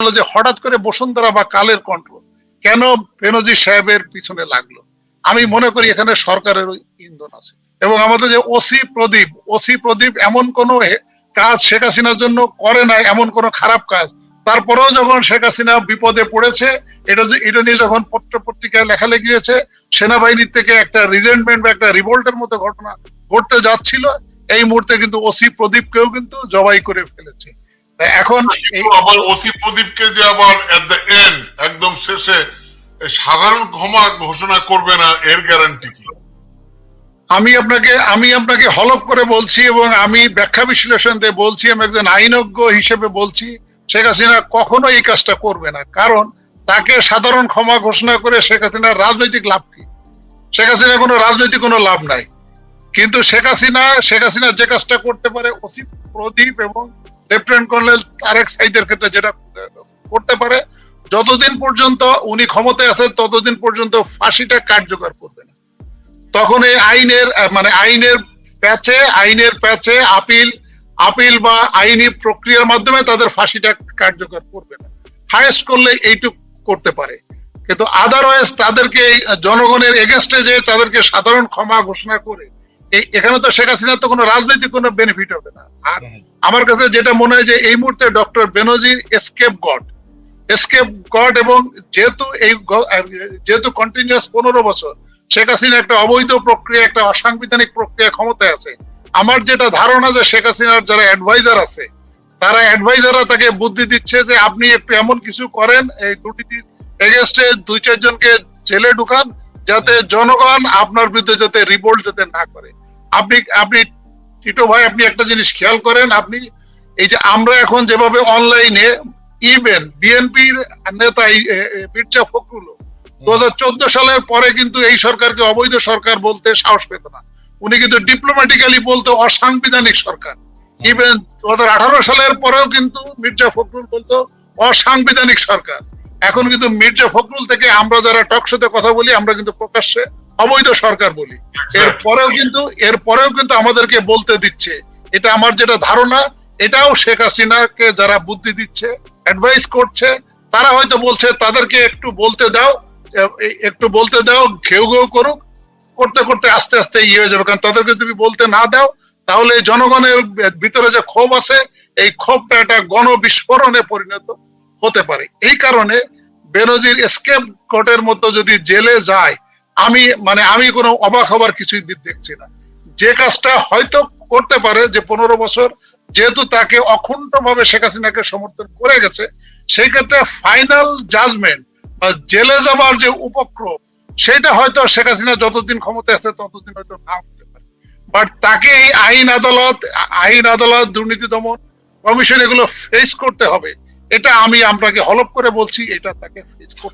হলো যে হঠাৎ করে বসুন্ধরা বা কালের কণ্ঠ, কেন বেনজির সাহেবের পিছনে লাগল? আমি মনে করি এখানে সরকারের ইন্ধন আছে। এবং আমাদের যে ওসি প্রদীপ ওসি প্রদীপ এমন কোনো কাজ শেখ হাসিনার জন্য করে না এমন কোনো খারাপ কাজ। তারপরেও যখন শেখ হাসিনা বিপদে পড়েছে, এটা এটা নিয়ে যখন পত্র পত্রিকায় লেখালেখি হয়েছে, সেনাবাহিনীর থেকে একটা রিজেন্টমেন্ট বা একটা রিভোল্টের মতো ঘটনা ঘটতে যাচ্ছিল। এই মুহূর্তে কিন্তু ওসি প্রদীপকেও কিন্তু জবাই করে ফেলেছে। এখন আবার ওসি প্রদীপকে যে আবার এট দ্য এন্ড একদম শেষে সাধারণ ক্ষমা ঘোষণা করবে না এর গ্যারান্টি কি? আমি আপনাকে আমি আপনাকে হলপ করে বলছি এবং আমি ব্যাখ্যা বিশ্লেষণ দিয়ে বলছি আমি একজন আইনজ্ঞ হিসেবে বলছি শেখ হাসিনা কখনো এই কাজটা করবে না। কারণ তাকে সাধারণ ক্ষমা ঘোষণা করে শেখ হাসিনার রাজনৈতিক লাভ কি? শেখ হাসিনা কোনো রাজনৈতিক কোনো লাভ নাই। কিন্তু শেখ হাসিনা শেখ হাসিনা যে কাজটা করতে পারে ওসি প্রদীপ এবং লেফটেন্যান্ট কর্নেল তারেক সাইদের ক্ষেত্রে যেটা করতে পারে, যতদিন পর্যন্ত উনি ক্ষমতায় আছেন, ততদিন পর্যন্ত ফাঁসিটা কার্যকর করবে না। তখন এই আইনের মানে আইনের প্যাচে আইনের প্যাচে আপিল আপিল বা আইনি প্রক্রিয়ার মাধ্যমে তাদের ফাঁসিটা কার্যকর করবে না। হায়েস্ট করলে এইটুক করতে পারে। কিন্তু আদারওয়াইজ তাদেরকে জনগণের এগেনস্টে যে তাদেরকে সাধারণ ক্ষমা ঘোষণা করে এখানে তো শেখ হাসিনার তো কোনো রাজনৈতিক কোনো বেনিফিট হবে না। আর আমার কাছে যেটা মনে হয় যে এই মুহূর্তে doctor Benazir escape god escape god এবং যেহেতু এই যেহেতু কন্টিনিউয়াস পনেরো বছর, শেখ হাসিনা একটা অবৈধ প্রক্রিয়া, একটা অসাংবিধানিক প্রক্রিয়া ক্ষমতায় আছে। আমার যেটা ধারণা যে শেখ হাসিনার যারা অ্যাডভাইজার আছে, তারা অ্যাডভাইজাররা তাকে বুদ্ধি দিচ্ছে যে আপনি একটু এমন কিছু করেন, এই দুর্নীতির এগেনস্টে দুই চারজনকে জেলে ঢুকান, যাতে জনগণ আপনার বিরুদ্ধে যাতে রিভোল্ট যাতে না করে। আপনি আপনি টিটো ভাই আপনি একটা জিনিস খেয়াল করেন আপনি এই যে আমরা এখন যেভাবে অনলাইনে ইভেন বিএনপির নেতা মির্জা ফখরুল দু হাজার চোদ্দ সালের পরে কিন্তু এই সরকারকে অবৈধ সরকার বলতে সাহস পেত না। উনি কিন্তু ডিপ্লোম্যাটিক্যালি বলতো অসাংবিধানিক সরকার। ইভেন দু হাজার আঠারো সালের পরেও কিন্তু মির্জা ফখরুল বলতো অসাংবিধানিক সরকার। এখন কিন্তু মির্জা ফখরুল থেকে আমরা যারা টকশোতে কথা বলি আমরা কিন্তু প্রকাশ্যে অবৈধ সরকার বলি। এর পরেও কিন্তু এর পরেও কিন্তু আমাদেরকে বলতে দিচ্ছে। এটা আমার যেটা ধারণা এটাও শেখ হাসিনাকে যারা বুদ্ধি দিচ্ছে অ্যাডভাইস করছে তারা হয়তো বলছে তাদেরকে একটু বলতে দাও একটু বলতে দাও ঘেউ ঘেউ করুক করতে করতে আস্তে আস্তে ইয়ে হয়ে যাবে। কারণ তাদেরকে তুমি বলতে না দাও তাহলে জনগণের ভিতরে যে ক্ষোভ আছে এই ক্ষোভটা একটা গণবিস্ফোরণে পরিণত হতে পারে। এই কারণে বেনজির এসকেপ কোর্টের মতো যদি জেলে যায় আমি মানে আমি কোনো অবাক হবার কিছুই দেখছি না। যে কাজটা হয়তো করতে পারে, যে পনেরো বছর যেহেতু তাকে অখণ্ড ভাবে শেখ হাসিনাকে সমর্থন করে গেছে, সেই ক্ষেত্রে ফাইনাল জাজমেন্ট বা জেলে যাবার যে উপক্রম, সেটা হয়তো শেখ হাসিনা যতদিন ক্ষমতা আছে ততদিন হয়তো না হতে পারে। বাট তাকে এই আইন আদালত আইন আদালত, দুর্নীতি দমন কমিশন এগুলো ফেস করতে হবে। এটা আমি আপনাকে হলপ করে বলছি এটা তাকে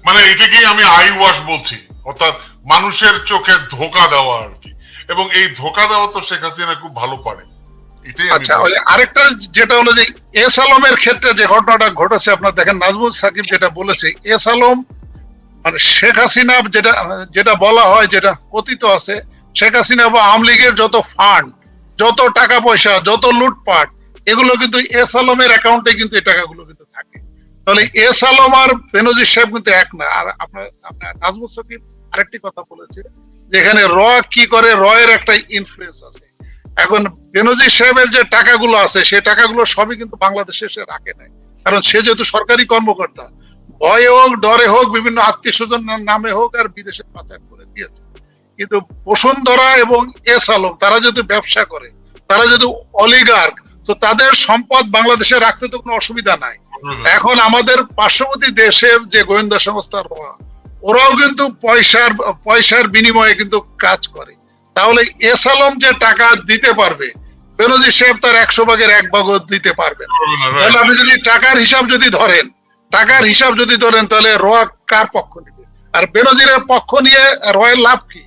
মানে এটাকেই আমি আই ওয়াশ বলছি। অর্থাৎ মানুষের চোখে ধোকা দেওয়া আর কি। এবং এই ধোকা দেওয়া তো শেখ হাসিনা খুব ভালো পারে আচ্ছা আরেকটা যেটা হলো যে এস আলমের ক্ষেত্রে যে ঘটনাটা ঘটেছে আপনার দেখেন নাজমুল সাকিব যেটা বলেছে এস আলম মানে শেখ হাসিনা যেটা যেটা বলা হয় যেটা কথিত আছে শেখ হাসিনা বা আওয়ামী লীগের যত ফান্ড যত টাকা পয়সা যত লুটপাট এগুলো কিন্তু এস আলমের অ্যাকাউন্টে কিন্তু এই টাকাগুলো কিন্তু থাকে। তাহলে এস আলম আর সাহেব কিন্তু এক না। আর আপনার আপনার নাজমুল আরেকটি কথা বলেছে যে এখানে র কি করে একটা ইনফ্লুয়েন্স আছে। এখন সাহেবের যে টাকাগুলো আছে, সেই টাকাগুলো সবই কিন্তু বাংলাদেশে সে রাখে নাই। কারণ সে যেহেতু সরকারি কর্মকর্তা, ভয়ে হোক, ডরে হোক, বিভিন্ন আত্মীয় স্বজন নামে হোক আর বিদেশে পাচার করে দিয়েছে। কিন্তু বসুন্ধরা এবং এস আলম, তারা যদি ব্যবসা করে, তারা যদি অলিগার্ক তো তাদের সম্পদ বাংলাদেশে রাখতে তো কোনো অসুবিধা নাই। এখন আমাদের পার্শ্ববর্তী দেশের যে গোয়েন্দা সংস্থা রয়া ওরাও কিন্তু পয়সার পয়সার বিনিময়ে কিন্তু কাজ করে। তাহলে এস আলম যে টাকা দিতে পারবে বেনজির সাহেব তার একশো ভাগের এক ভাগও দিতে পারবেন তাহলে আপনি যদি টাকার হিসাব যদি ধরেন টাকার হিসাব যদি ধরেন তাহলে রয়া কার পক্ষ নেবে? আর বেনজিরের পক্ষ নিয়ে রয়ের লাভ কি?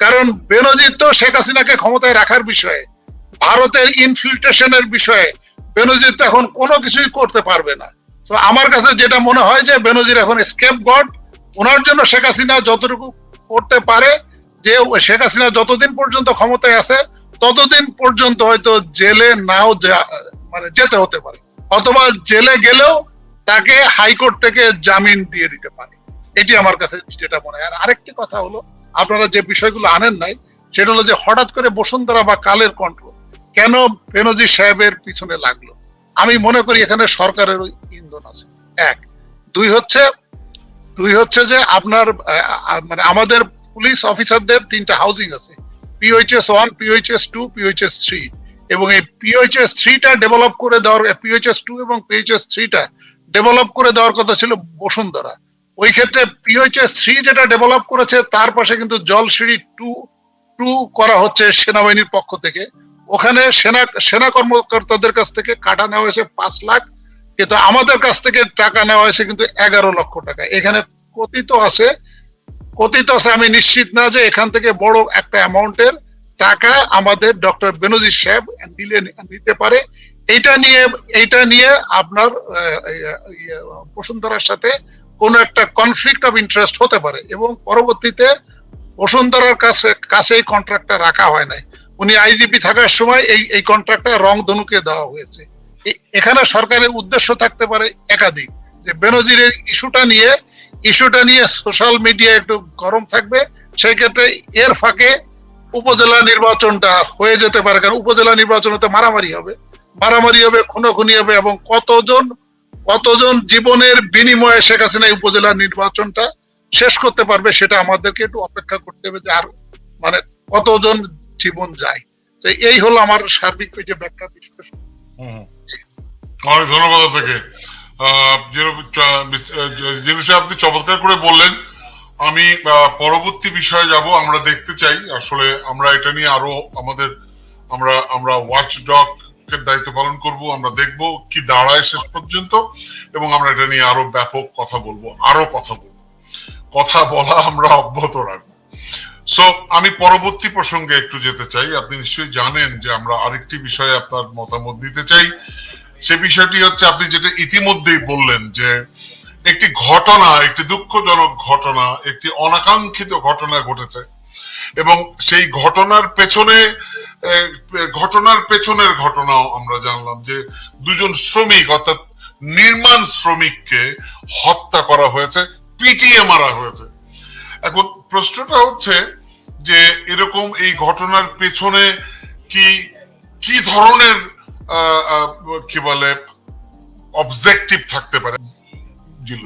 কারণ বেনজির তো শেখ হাসিনাকে ক্ষমতায় রাখার বিষয়ে ভারতের ইনফিল্ট্রেশনের বিষয়ে বেনজির তো এখন কোনো কিছুই করতে পারবে না। তো আমার কাছে যেটা মনে হয় যে বেনজির এখন স্কেপ গড ওনার জন্য শেখ হাসিনা যতটুকু করতে পারে, যে শেখ হাসিনা যতদিন পর্যন্ত ক্ষমতায় আছে, ততদিন পর্যন্ত হয়তো জেলে নাও মানে যেতে হতে পারে। অথবা জেলে গেলেও তাকে হাইকোর্ট থেকে জামিন দিয়ে দিতে পারে। এটি আমার কাছে যেটা মনে হয়। আর আরেকটি কথা হলো, আপনারা যে বিষয়গুলো আনেন নাই, সেটা হলো যে হঠাৎ করে বসুন্ধরা বা কালের কন্ট্রোল কেন বেনজির সাহেবের পিছনে লাগল? আমি মনে করি এখানে সরকারের ইন্ধন আছে। এক। দুই হচ্ছে দুই হচ্ছে যে আপনার মানে আমাদের পুলিশ অফিসারদের তিনটা হাউজিং আছে। POHS one POHS two POHS three এবং এই পিওইচএস থ্রিটা ডেভেলপ করে দেওয়ার পিওইচএস টু এবং পিওইচএস থ্রিটা ডেভেলপ করে দেওয়ার কথা ছিল বসুন্ধরা। ওই ক্ষেত্রে পিওইচএস থ্রি যেটা ডেভেলপ করেছে, তার পাশে কিন্তু জলসিঁড়ি টু টু করা হচ্ছে সেনাবাহিনীর পক্ষ থেকে। ওখানে সেনা সেনা কর্মকর্তাদের কাছ থেকে কাটা নেওয়া হয়েছে পাঁচ লাখ। কিন্তু আমাদের কাছ থেকে টাকা নেওয়া হয়েছে কিন্তু এগারো লক্ষ টাকা। এখানে কথিত আছে কথিত আছে আমি নিশ্চিত না যে এখান থেকে বড় একটা অ্যামাউন্টের টাকা আমাদের ডক্টর বেনজির সাহেব দিলে নিতে পারে। এইটা নিয়ে এইটা নিয়ে আপনার ইয়ে, বসুন্ধরার সাথে কোনো একটা কনফ্লিক্ট অফ ইন্টারেস্ট হতে পারে এবং পরবর্তীতে বসুন্ধরার কাছে কাছে এই কন্ট্রাক্টটা রাখা হয় নাই। উনি আইজিপি থাকার সময় এই এই কন্ট্রাক্টটা রং ধনুকে দেওয়া হয়েছে। এখানে সরকারের উদ্দেশ্য থাকতে পারে একাধিক, যে বেনজিরের ইস্যুটা নিয়ে ইস্যুটা নিয়ে সোশ্যাল মিডিয়া একটু গরম থাকবে সেই ক্ষেত্রে এর ফাঁকে উপজেলা নির্বাচনটা হয়ে যেতে পারে, কারণ উপজেলা নির্বাচন হতে মারামারি হবে। মারামারি হবে, খুনোখুনি হবে, এবং কতজন কতজন জীবনের বিনিময়ে শেখ হাসিনা উপজেলা নির্বাচনটা শেষ করতে পারবে, সেটা আমাদেরকে একটু অপেক্ষা করতে হবে যে আর মানে কতজন জীবন যায়। তো এই হলো আমার সার্বিক ওই যে ব্যাখ্যা বিশ্লেষণ অনেক ধন্যবাদ আপনাকে। সাহেব আপনি চমৎকার করে বললেন আমি পরবর্তী বিষয়ে যাব আমরা দেখতে চাই। আসলে আমরা এটা নিয়ে আরও আমাদের আমরা আমরা ওয়াচ ডগ দায়িত্ব পালন করব আমরা দেখব কি দাঁড়ায় শেষ পর্যন্ত এবং আমরা এটা নিয়ে আরও ব্যাপক কথা বলব আরও কথা বলব। কথা বলা আমরা অব্যাহত রাখব। সো আমি পরবর্তী প্রসঙ্গে একটু যেতে চাই। আপনি নিশ্চয়ই জানেন যে আমরা আরেকটি বিষয়ে আপনার মতামত দিতে চাই। সে বিষয়টি হচ্ছে, আপনি যেটা ইতিমধ্যেই বললেন যে একটি ঘটনা, একটি দুঃখজনক ঘটনা, একটি অনাকাঙ্ক্ষিত ঘটনা ঘটেছে এবং সেই ঘটনার পেছনে ঘটনার পেছনের ঘটনাও আমরা জানলাম যে দুজন শ্রমিক, অর্থাৎ নির্মাণ শ্রমিককে হত্যা করা হয়েছে পিটিয়ে মারা হয়েছে। এখন প্রশ্নটা হচ্ছে যে এরকম এই ঘটনার পেছনে কি কি ধরনের কি বলে অবজেক্টিভ থাকতে পারে? জি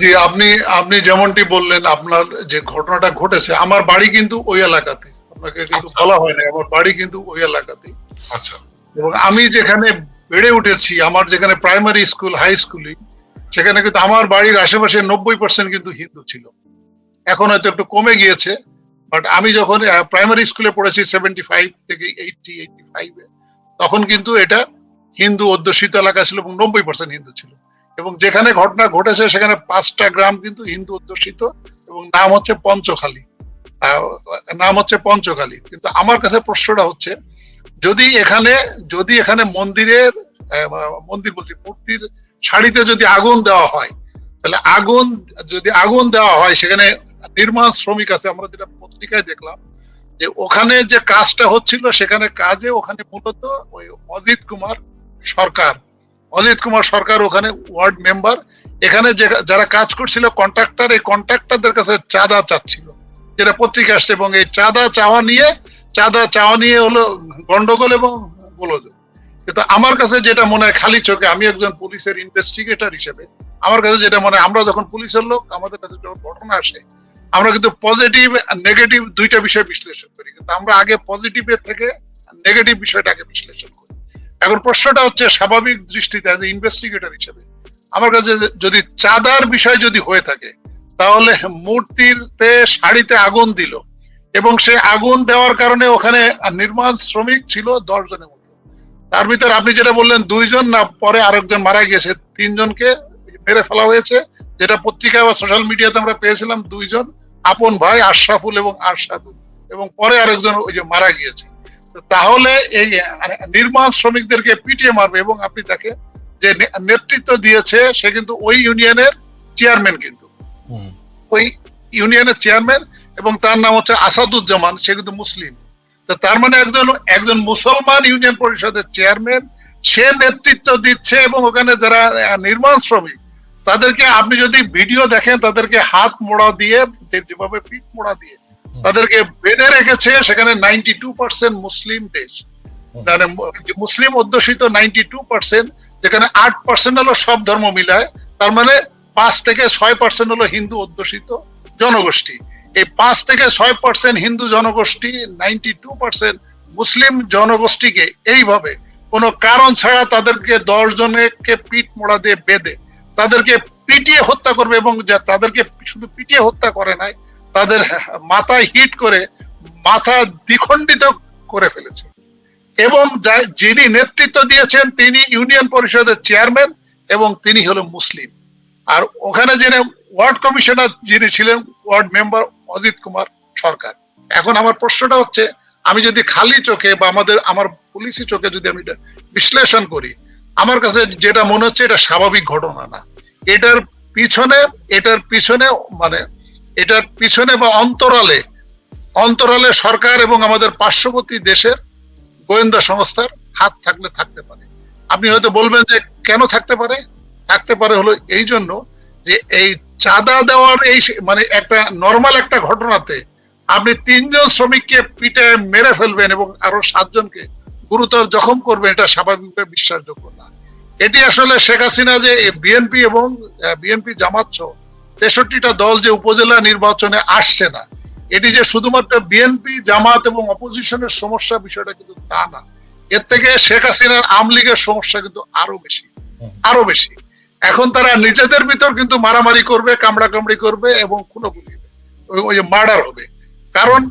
জি আপনি আপনি যেমনটি বললেন আপনার যে ঘটনাটা ঘটেছে আমার বাড়ি কিন্তু ওই এলাকাতে। আপনাকে কিন্তু আচ্ছা। বলা হয় না আমার বাড়ি কিন্তু ওই এলাকাতে। আচ্ছা। এবং আমি যেখানে বেড়ে উঠেছি আমার যেখানে প্রাইমারি স্কুল হাই স্কুলিং সেখানে কিন্তু আমার বাড়ির আশেপাশে নব্বই পার্সেন্ট কিন্তু হিন্দু ছিল। এখন হয়তো একটু কমে গিয়েছে বাট আমি যখন প্রাইমারি স্কুলে পড়েছি সেভেন্টি ফাইভ থেকে এইটটি এইটটি ফাইভে তখন কিন্তু এটা হিন্দু অধ্যুষিত এলাকা ছিল এবং নব্বই পার্সেন্ট হিন্দু ছিল। এবং যেখানে ঘটনা ঘটেছে, সেখানে পাঁচটা গ্রাম কিন্তু হিন্দু অধ্যুষিত এবং নাম হচ্ছে পঞ্চখালী। নাম হচ্ছে পঞ্চখালী। কিন্তু আমার কাছে প্রশ্নটা হচ্ছে, যদি এখানে যদি এখানে মন্দিরের মন্দির বলছি, মূর্তির শাড়িতে যদি আগুন দেওয়া হয়, তাহলে আগুন, যদি আগুন দেওয়া হয়, সেখানে নির্মাণ শ্রমিক আছে, আমরা যেটা পত্রিকায় দেখলাম, যে ওখানে যে কাজটা হচ্ছিল, সেখানে কাজে ওখানে মূলত ওই অজিত কুমার সরকার। অজিত কুমার সরকার ওখানে ওয়ার্ড মেম্বার। এখানে যে- যারা কাজ করছিল, কন্ট্রাক্টর, এই কন্ট্রাক্টরদের কাছে চাঁদা চাচ্ছিল। যেটা পত্রিকা আসছে, এবং এই চাঁদা চাওয়া নিয়ে, চাঁদা চাওয়া নিয়ে হলো গন্ডগোল এবং গোলযোগ। কিন্তু আমার কাছে যেটা মনে হয় খালি চোখে, আমি একজন পুলিশের ইনভেস্টিগেটর হিসেবে, আমার কাছে যেটা মনে হয়, আমরা যখন পুলিশের লোক, আমাদের কাছে যখন ঘটনা আসে আমরা কিন্তু পজিটিভ আর নেগেটিভ দুইটা বিষয় বিশ্লেষণ করি। কিন্তু আমরা আগে পজিটিভের থেকে নেগেটিভ বিষয়টাকে বিশ্লেষণ করি। এখন প্রশ্নটা হচ্ছে স্বাভাবিক দৃষ্টিতে অ্যাজ ইনভেস্টিগেটর হিসেবে, আমার কাছে যদি চাঁদার বিষয় যদি হয়ে থাকে, তাহলে মূর্তিতে শাড়িতে আগুন দিল এবং সে আগুন দেওয়ার কারণে ওখানে নির্মাণ শ্রমিক ছিল দশ জনের মতো। তার ভিতর আপনি যেটা বললেন, দুইজন না, পরে আরেকজন মারা গিয়েছে, তিনজনকে মেরে ফেলা হয়েছে। যেটা পত্রিকা বা সোশ্যাল মিডিয়াতে আমরা পেয়েছিলাম, দুইজন। আপন ভাই আশরাফুল এবং আরশাদুল এবং পরে আরেকজন ওই যে মারা গিয়েছে। তাহলে এই নির্মাণ শ্রমিকদেরকে পিটিয়ে মারবে এবং আপনি দেখেন যে নেতৃত্ব দিয়েছে সে কিন্তু ওই ইউনিয়নের চেয়ারম্যান কিন্তু। ওই ইউনিয়নের চেয়ারম্যান এবং তার নাম হচ্ছে আসাদুজ্জামান সে কিন্তু মুসলিম। তো তার মানে একজন একজন মুসলমান ইউনিয়ন পরিষদের চেয়ারম্যান সে নেতৃত্ব দিচ্ছে এবং ওখানে যারা নির্মাণ শ্রমিক তাদেরকে আপনি যদি ভিডিও দেখেন তাদেরকে হাত মোড়া দিয়ে যেভাবে পিঠ মোড়া দিয়ে তাদেরকে বেঁধে রেখেছে সেখানে নাইনটি টু পার্সেন্ট মুসলিম দেশ। মানে মুসলিম অধ্যুষিত নাইনটি টু পার্সেন্ট যেখানে আট পার্সেন্ট হলো সব ধর্ম মিলায় তার মানে পাঁচ থেকে ছয় পার্সেন্ট হলো হিন্দু অধ্যুষিত জনগোষ্ঠী। এই পাঁচ থেকে ছয় পার্সেন্ট হিন্দু জনগোষ্ঠী নাইনটি টু পার্সেন্ট মুসলিম জনগোষ্ঠীকে এইভাবে কোনো কারণ ছাড়া তাদেরকে দশ জনকে পিঠ মোড়া দিয়ে বেঁধে তাদেরকে পিটিয়ে হত্যা করবে এবং তাদেরকে শুধু পিটিয়ে হত্যা করে নাই, তাদের মাথায় হিট করে মাথা দ্বিখণ্ডিত করে ফেলেছে। এবং যিনি নেতৃত্ব দিয়েছেন তিনি ইউনিয়ন পরিষদের চেয়ারম্যান এবং তিনি হলো মুসলিম। আর ওখানে যিনি ওয়ার্ড কমিশনার যিনি ছিলেন, ওয়ার্ড মেম্বার অজিত কুমার সরকার। এখন আমার প্রশ্নটা হচ্ছে, আমি যদি খালি চোখে বা আমাদের, আমার পুলিশি চোখে যদি আমি বিশ্লেষণ করি, আমার কাছে যেটা মনে হচ্ছে এটা স্বাভাবিক ঘটনা না। এটার পিছনে এটার পিছনে মানে এটার পিছনে বা অন্তরালে অন্তরালে সরকার এবং আমাদের পার্শ্ববর্তী দেশের গোয়েন্দা সংস্থার হাত থাকলে থাকতে পারে। আপনি হয়তো বলবেন যে কেন থাকতে পারে? থাকতে পারে হলো এই জন্য যে এই চাঁদা দেওয়ার এই মানে একটা নর্মাল একটা ঘটনাতে আপনি তিনজন শ্রমিককে পিঠে মেরে ফেলবেন এবং আরও সাতজনকে গুরুতর জখম করবেন, এটা স্বাভাবিকভাবে বিশ্বাসযোগ্য না। এটি আসলে শেখ হাসিনা যে বিএনপি এবং বিএনপি সহ তেষট্টিটা দল যে উপজেলা নির্বাচনে আসছে না, এটি যে শুধুমাত্র বিএনপি, জামাত এবং অপোজিশনের সমস্যা বিষয়টা কিন্তু তা না। এর থেকে শেখ হাসিনার আমলিগের সমস্যা কিন্তু আরও বেশি আরও বেশি। এখন তারা নিজেদের ভিতর কিন্তু মারামারি করবে কামড়া কামড়ি করবে এবং খুনোখুনি ওই- ওই মার্ডার হবে। কারণ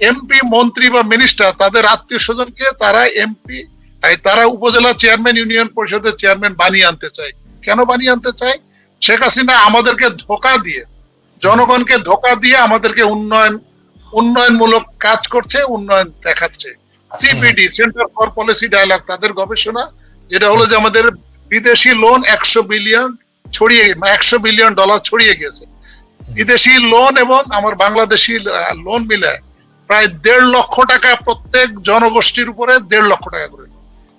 এমপি, মন্ত্রী বা মিনিস্টার, তাদের আত্মীয় স্বজনকে তারা এমপি তারা উপজেলা চেয়ারম্যান, ইউনিয়ন পরিষদের চেয়ারম্যান বানিয়ে আনতে চায়। কেন বানিয়ে আনতে চায়? শেখ হাসিনা আমাদেরকে ধোকা দিয়ে, জনগণকে ধোকা দিয়ে আমাদেরকে উন্নয়ন, উন্নয়নমূলক কাজ করছে, উন্নয়ন দেখাচ্ছে। CPD centre for policy dialogue তাদের গবেষণা, যেটা হলো যে আমাদের বিদেশি লোন একশো বিলিয়ন ছড়িয়ে একশো বিলিয়ন ডলার ছড়িয়ে গেছে। বিদেশি লোন এবং আমার বাংলাদেশি লোন মিলে প্রায় দেড় লক্ষ টাকা প্রত্যেক জনগোষ্ঠীর উপরে দেড় লক্ষ টাকা করে।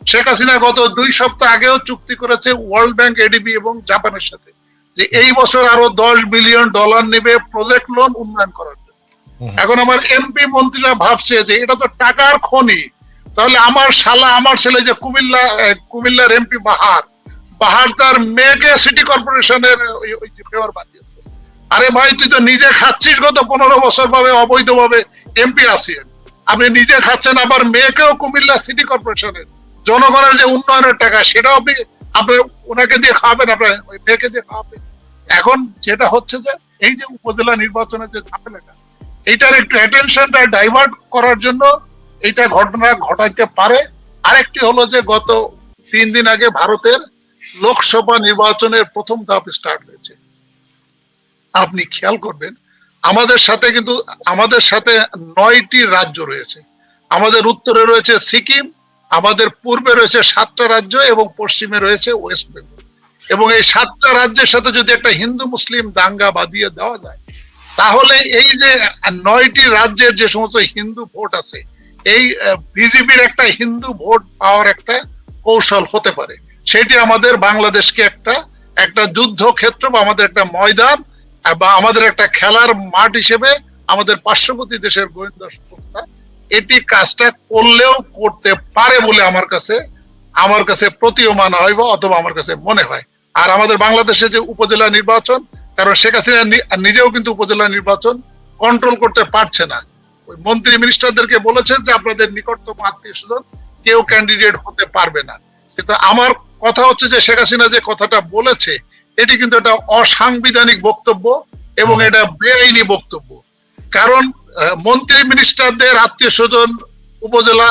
শেখ হাসিনা গত দুই সপ্তাহ আগেও চুক্তি করেছে ওয়ার্ল্ড ব্যাংক এডিবি এবং জাপানের সাথে। যে এই বছর আরও দশ বিলিয়ন ডলার নেবে প্রজেক্ট লোন উন্নয়ন করার জন্য। এখন আমার এমপি মন্ত্রীরা ভাবছে যে এটা তো টাকার খনি। তাহলে আমার শালা আমার ছেলে যে কুমিল্লা কুমিল্লার এমপি বাহার বাহার তার মেয়েকে সিটি কর্পোরেশনের মেয়র বানিয়েছে। আরে ভাই তুই তো নিজে খাচ্ছিস গত পনেরো বছর ভাবে অবৈধভাবে এমপি আসিয়েন আপনি নিজে খাচ্ছেন আবার মেয়েকেও কুমিল্লা সিটি কর্পোরেশনের। জনগণের যে উন্নয়নের টাকা, সেটাও আপনি আপনি ওনাকে দিয়ে খাওয়াবেন, আপনার ওই মেয়েকে দিয়ে খাওয়াবেন। এখন যেটা হচ্ছে যে, এই যে উপজেলা নির্বাচনের যে ঝামেলাটা, এইটার একটু অ্যাটেনশনটা ডাইভার্ট করার জন্য এইটা ঘটনা ঘটাইতে পারে। আরেকটি হলো যে, গত তিন দিন আগে ভারতের লোকসভা নির্বাচনের প্রথম ধাপ স্টার্ট হয়েছে। আপনি খেয়াল করবেন, আমাদের সাথে কিন্তু, আমাদের সাথে নয়টি রাজ্য রয়েছে। আমাদের উত্তরে রয়েছে সিকিম আমাদের পূর্বে রয়েছে সাতটা রাজ্য এবং পশ্চিমে রয়েছে ওয়েস্ট বেঙ্গল এবং এই সাতটা রাজ্যের সাথে যদি একটা হিন্দু মুসলিম দাঙ্গা বাদিয়ে দেওয়া যায়, তাহলে এই যে নয়টি রাজ্যের যে সমস্ত হিন্দু ভোট আছে, এই বিজেপির একটা হিন্দু ভোট পাওয়ার একটা কৌশল হতে পারে। সেটি আমাদের বাংলাদেশকে একটা একটা যুদ্ধ ক্ষেত্র বা আমাদের একটা ময়দান, বা আমাদের একটা খেলার মাঠ হিসেবে আমাদের পার্শ্ববর্তী দেশের গোয়েন্দা সংস্থা এটি কাজটা করলেও করতে পারে বলে আমার কাছে আমার কাছে প্রতীয়মান হয় বা অথবা আমার কাছে মনে হয়। আর আমাদের বাংলাদেশে যে উপজেলা নির্বাচন কারণ শেখ হাসিনা নিজেও কিন্তু উপজেলা নির্বাচন কন্ট্রোল করতে পারছে না। ওই মন্ত্রী মিনিস্টারদেরকে বলেছেন যে আপনাদের নিকটতম আত্মীয় স্বজন কেউ ক্যান্ডিডেট হতে পারবে না। কিন্তু আমার কথা হচ্ছে যে শেখ হাসিনা যে কথাটা বলেছে এটি কিন্তু একটা অসাংবিধানিক বক্তব্য এবং এটা বেআইনি বক্তব্য। কারণ মন্ত্রী মিনিস্টারদের আত্মীয় স্বজন উপজেলা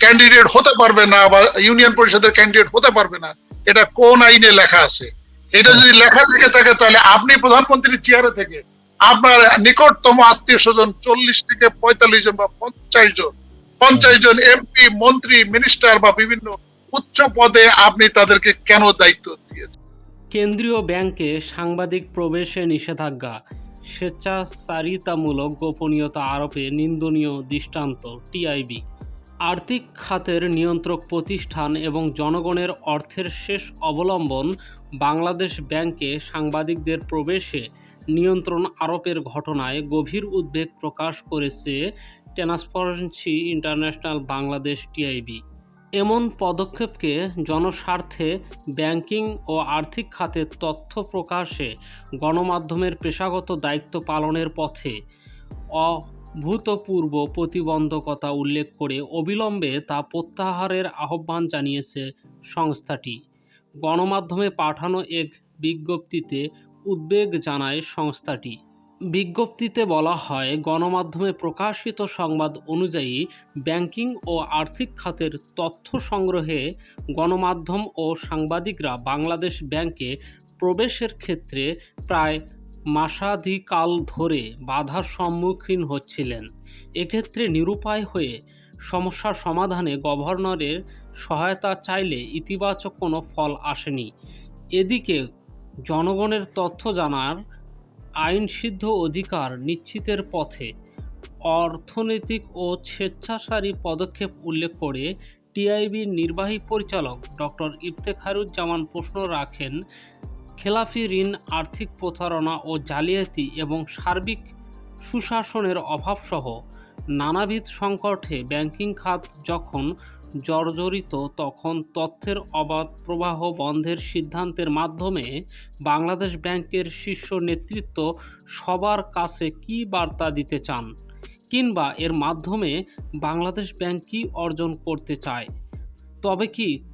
ক্যান্ডিডেট হতে পারবে না বা ইউনিয়ন পরিষদের ক্যান্ডিডেট হতে পারবে না, এটা কোন আইনে লেখা আছে? এটা যদি লেখা থেকে থাকে, তাহলে আপনি প্রধানমন্ত্রীর চেয়ারে থেকে আপনার নিকটতম আত্মীয় স্বজন চল্লিশ থেকে পঁয়তাল্লিশ জন বা পঞ্চাশ জন পঞ্চাশ জন এমপি মন্ত্রী মিনিস্টার বা বিভিন্ন উচ্চ পদে আপনি তাদেরকে কেন দায়িত্ব দিয়েছেন? কেন্দ্রীয় ব্যাংকে সাংবাদিক প্রবেশে নিষেধাজ্ঞা। স্বেচ্ছাচারিতামূলক গোপনীয়তা আরোপে নিন্দনীয় দৃষ্টান্ত টিআইবি আর্থিক খাতের নিয়ন্ত্রক প্রতিষ্ঠান এবং জনগণের অর্থের শেষ অবলম্বন বাংলাদেশ ব্যাংকে সাংবাদিকদের প্রবেশে নিয়ন্ত্রণ আরোপের ঘটনায় গভীর উদ্বেগ প্রকাশ করেছে ট্রান্সপারেন্সি ইন্টারন্যাশনাল বাংলাদেশ টিআইবি এমন পদক্ষেপকে জনস্বার্থে, ব্যাংকিং ও আর্থিক খাতের তথ্য প্রকাশে গণমাধ্যমের পেশাগত দায়িত্ব পালনের পথে অভূতপূর্ব প্রতিবন্ধকতা উল্লেখ করে অবিলম্বে তা প্রত্যাহারের আহ্বান জানিয়েছে সংস্থাটি। গণমাধ্যমে পাঠানো এক বিজ্ঞপ্তিতে উদ্বেগ জানায় সংস্থাটি। বিজ্ঞপ্তিতে বলা হয়, গণমাধ্যমে প্রকাশিত সংবাদ অনুযায়ী ব্যাংকিং ও আর্থিক খাতের তথ্য সংগ্রহে গণমাধ্যম ও সাংবাদিকরা বাংলাদেশ ব্যাংকে প্রবেশের ক্ষেত্রে প্রায় মাসাধিকাল ধরে বাধার সম্মুখীন হচ্ছিলেন। এক্ষেত্রে নিরুপায় হয়ে সমস্যার সমাধানে গভর্নরের সহায়তা চাইলে ইতিবাচক কোনো ফল আসেনি। এদিকে জনগণের তথ্য জানার আইনসিদ্ধ অধিকার নিশ্চিতের পথে অর্থনৈতিক ও স্বেচ্ছাসারী পদক্ষেপ উল্লেখ করে টিআইবির নির্বাহী পরিচালক ডক্টর ইফতেখারুজ্জামান প্রশ্ন রাখেন, খেলাফি ঋণ, আর্থিক প্রতারণা ও জালিয়াতি এবং সার্বিক সুশাসনের অভাবসহ নানাবিধ সংকটে ব্যাংকিং খাত যখন জর্জরিত তখন তথ্যের অবাধ প্রবাহ বন্ধের সিদ্ধান্তের মাধ্যমে বাংলাদেশ ব্যাংকের শীর্ষ নেতৃত্ব সবার কাছে কী বার্তা দিতে চান কিংবা এর মাধ্যমে বাংলাদেশ ব্যাংক কী অর্জন করতে চায়? তবে কি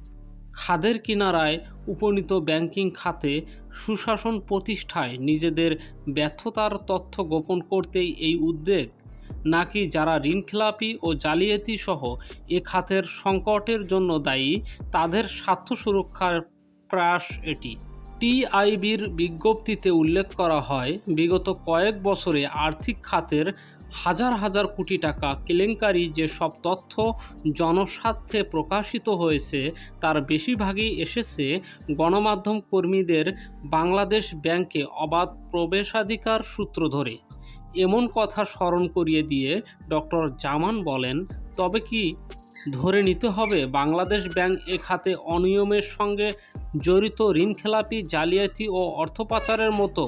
খাদের কিনারায় উপনীত ব্যাংকিং খাতে সুশাসন প্রতিষ্ঠায় নিজেদের ব্যর্থতার তথ্য গোপন করতেই এই উদ্বেগ নাকি যারা ঋণখেলাপি ও জালিয়াতি সহ এ খাতের সংকটের জন্য দায়ী, তাদের স্বার্থ সুরক্ষার প্রয়াস এটি। টিআইবির বিজ্ঞপ্তিতে উল্লেখ করা হয়, বিগত কয়েক বছরে আর্থিক খাতের হাজার হাজার কোটি টাকা কেলেঙ্কারি যেসব তথ্য জনস্বার্থে প্রকাশিত হয়েছে, তার বেশিরভাগই এসেছে গণমাধ্যম কর্মীদের বাংলাদেশ ব্যাংকে অবাধ প্রবেশাধিকার সূত্র ধরে। এমন কথা স্মরণ করিয়ে দিয়ে ডক্টর জামান বলেন, তবে কি ধরে নিতে হবে বাংলাদেশ ব্যাংক এ খাতে অনিয়মের সঙ্গে জড়িত ঋণখেলাপি জালিয়াতি ও অর্থ পাচারের মতো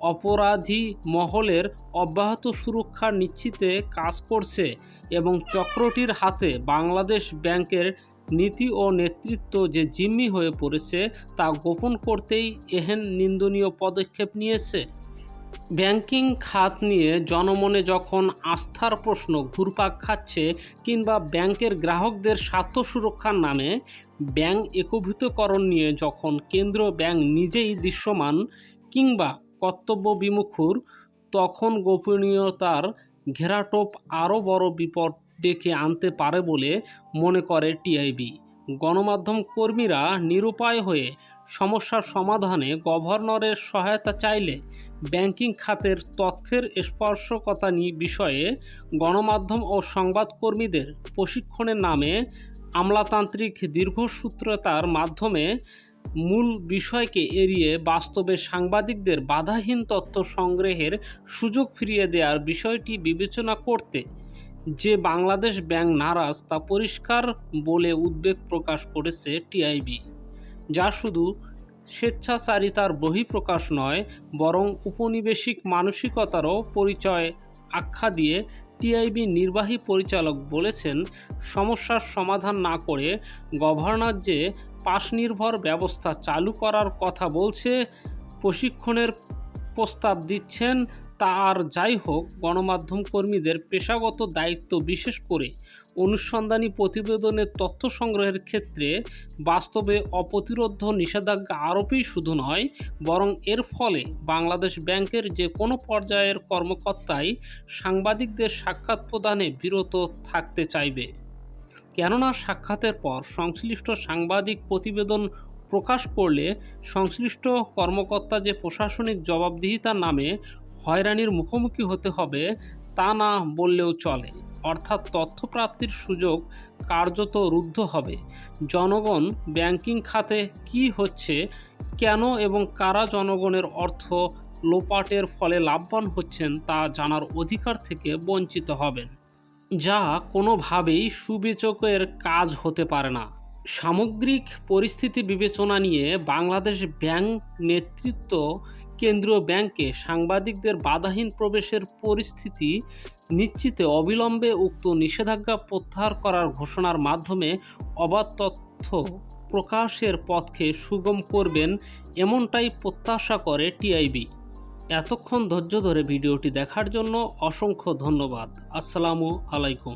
অপরাধী মহলের অব্যাহত সুরক্ষা নিশ্চিতে কাজ করছে এবং চক্রটির হাতে বাংলাদেশ ব্যাংকের নীতি ও নেতৃত্ব যে জিম্মি হয়ে পড়েছে তা গোপন করতেই এহেন নিন্দনীয় পদক্ষেপ নিয়েছে। ব্যাংকিং খাত নিয়ে জনমনে যখন আস্থার প্রশ্ন ঘুরপাক খাচ্ছে কিংবা ব্যাংকের গ্রাহকদের স্বার্থ সুরক্ষার নামে ব্যাংক একীভূতকরণ নিয়ে যখন কেন্দ্র ব্যাংক নিজেই দৃশ্যমান কিংবা কর্তব্য বিমুখুর, তখন গোপনীয়তার ঘেরাটোপ আরও বড় বিপদ ডেকে আনতে পারে বলে মনে করে টিআইবি। গণমাধ্যম কর্মীরা নিরুপায় হয়ে সমস্যার সমাধানে গভর্নরের সহায়তা চাইলে ব্যাংকিং খাতের তথ্যের স্পর্শকতা বিষয়ে গণমাধ্যম ও সংবাদকর্মীদের প্রশিক্ষণের নামে আমলাতান্ত্রিক দীর্ঘসূত্রতার মাধ্যমে মূল বিষয়কে এড়িয়ে বাস্তবে সাংবাদিকদের বাধাহীন তথ্য সংগ্রহের সুযোগ ফিরিয়ে দেওয়ার বিষয়টি বিবেচনা করতে যে বাংলাদেশ ব্যাংক নারাজ তা পরিষ্কার বলে উদ্বেগ প্রকাশ করেছে টিআইবি। যা শুধু স্বেচ্ছাচারিতার বহিঃপ্রকাশ নয়, বরং উপনিবেশিক মানসিকতারও পরিচয় আখ্যা দিয়ে টিআইবি নির্বাহী পরিচালক বলেছেন, সমস্যার সমাধান না করে গভর্নর যে পাশ নির্ভর ব্যবস্থা চালু করার কথা বলছে, প্রশিক্ষণের প্রস্তাব দিচ্ছেন তা আর যাই হোক, গণমাধ্যম কর্মীদের পেশাগত দায়িত্ব বিশেষ করে অনুসন্ধানী প্রতিবেদনের তথ্য সংগ্রহের ক্ষেত্রে বাস্তবে অপ্রতিরোধ নিষেধাজ্ঞা আরোপই শুধু নয়, বরং এর ফলে বাংলাদেশ ব্যাংকের যে কোনো পর্যায়ের কর্মকর্তাই সাংবাদিকদের সাক্ষাৎ প্রদানে বিরত থাকতে চাইবে। কেননা সাক্ষাতের পর সংশ্লিষ্ট সাংবাদিক প্রতিবেদন প্রকাশ করলে সংশ্লিষ্ট কর্মকর্তা যে প্রশাসনিক জবাবদিহিতার নামে হয়রানির মুখোমুখি হতে হবে তা না বললেও চলে। অর্থাৎ তথ্য প্রাপ্তির সুযোগ কার্যত রুদ্ধ হবে। জনগণ ব্যাংকিং খাতে কি হচ্ছে, কেন এবং কারা জনগণের অর্থ লোপাটের ফলে লাভবান হচ্ছেন তা জানার অধিকার থেকে বঞ্চিত হবেন। যা কোনোভাবেই সুবিচকের কাজ হতে পারে না। সামগ্রিক পরিস্থিতি বিবেচনা নিয়ে বাংলাদেশ ব্যাংক নেতৃত্ব কেন্দ্রীয় ব্যাংকে সাংবাদিকদের বাধাহীন প্রবেশের পরিস্থিতি নিশ্চিতে অবিলম্বে উক্ত নিষেধাজ্ঞা প্রত্যাহার করার ঘোষণার মাধ্যমে অবাধ তথ্য প্রকাশের পথকে সুগম করবেন এমনটাই প্রত্যাশা করে টিআইবি। এতক্ষণ ধৈর্য ধরে ভিডিওটি দেখার জন্য অসংখ্য ধন্যবাদ। আসসালামু আলাইকুম।